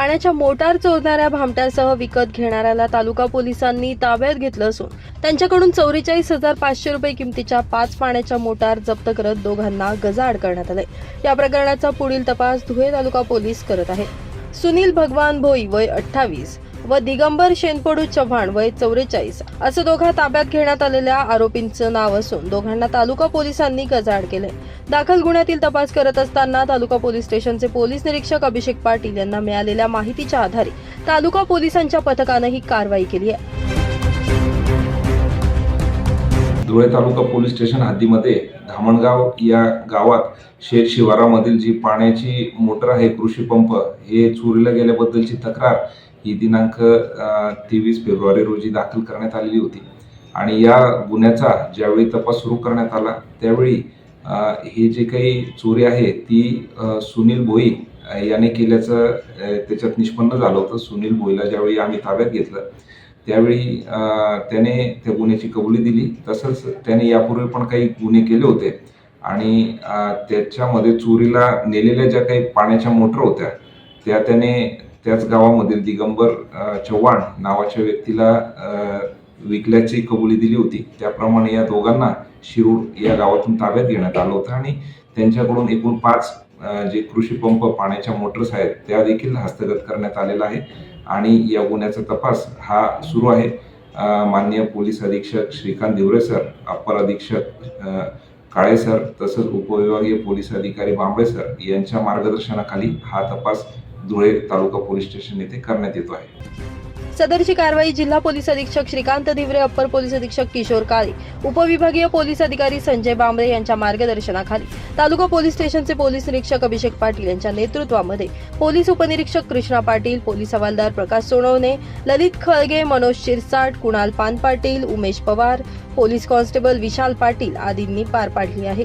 पाण्याच्या मोटार चोरणाऱ्या भामट्यासह विकत घेणाऱ्याला तालुका पोलिसांनी ताब्यात घेतलं असून त्यांच्याकडून चौवेचाळीस हजार पाचशे रुपये किमतीच्या पाच पाण्याच्या मोटार जप्त करत दोघांना गजाआड करण्यात आले. या प्रकरणाचा पुढील तपास धुळे तालुका पोलीस करत आहेत. सुनील भगवान भोई वय अठ्ठावीस. व दिगंबर शेनपडू चव्हाण वय चौवेचाळीस. असं दोघा ताब्यात घेण्यात आलेल्या आरोपींचं नाव असून दोघांना तालुका पोलिसांनी गजाआड केले दाखल गुन्ह्यातील तपास करत असताना तालुका पोलीस स्टेशनचे पोलीस निरीक्षक अभिषेक पाटील यांना मिळालेल्या माहितीच्या आधारे तालुका पोलिसांच्या पथकानं ही कारवाई केली आहे. धुळे तालुका पोलीस स्टेशन हद्दीमध्ये धामणगाव या गावात शेत शिवारामधील जी पाण्याची मोटर आहे कृषी पंप हे चोरीला गेल्याबद्दलची तक्रार ही दिनांक तेवीस फेब्रुवारी रोजी दाखल करण्यात आलेली होती. आणि या गुन्ह्याचा ज्यावेळी तपास सुरू करण्यात आला त्यावेळी ही जी काही चोरी आहे ती सुनील भोई याने केल्याचं त्याच्यात निष्पन्न झालं होतं. सुनील भोईला ज्यावेळी आम्ही ताब्यात घेतलं त्यावेळी त्याने त्या गुन्ह्याची कबुली दिली. तसंच त्याने यापूर्वी पण काही गुन्हे केले होते. आणि त्याच्यामध्ये चोरीला नेलेल्या ज्या काही पाण्याच्या मोटर होत्या त्या त्याने त्याच गावामधील दिगंबर चव्हाण नावाच्या व्यक्तीला विकल्याची कबुली दिली होती. त्याप्रमाणे या दोघांना शिरूर या गावातून ताब्यात घेण्यात आलं होतं आणि त्यांच्याकडून एकूण पाच जे कृषी पंप पाण्याच्या मोटर्स आहेत त्या देखील हस्तगत करण्यात आलेला आहे. आणि या गुन्ह्याचा तपास हा सुरू आहे. माननीय पोलीस अधीक्षक श्रीकांत दिवरे सर अप्पर अधीक्षक काळे सर तसंच उपविभागीय पोलीस अधिकारी बांबळे सर यांच्या मार्गदर्शनाखाली हा तपास धुळे तालुका पोलीस स्टेशन येथे करण्यात येतो आहे. सदरची कारवाई जिल्हा पोलीस अधीक्षक श्रीकांत दिवरे अप्पर पोलीस अधीक्षक किशोर काळे उपविभागीय पोलीस अधिकारी संजय बांबरे यांच्या मार्गदर्शनाखाली तालुका पोलीस स्टेशनचे पोलीस निरीक्षक अभिषेक पाटील यांच्या नेतृत्वामध्ये पोलीस उपनिरीक्षक कृष्णा पाटील पोलीस हवालदार प्रकाश सोनवणे ललित खळगे मनोज शिरसाट कुणाल पान पाटील उमेश पवार पोलीस कॉन्स्टेबल विशाल पाटील आदींनी पार पाडली आहे.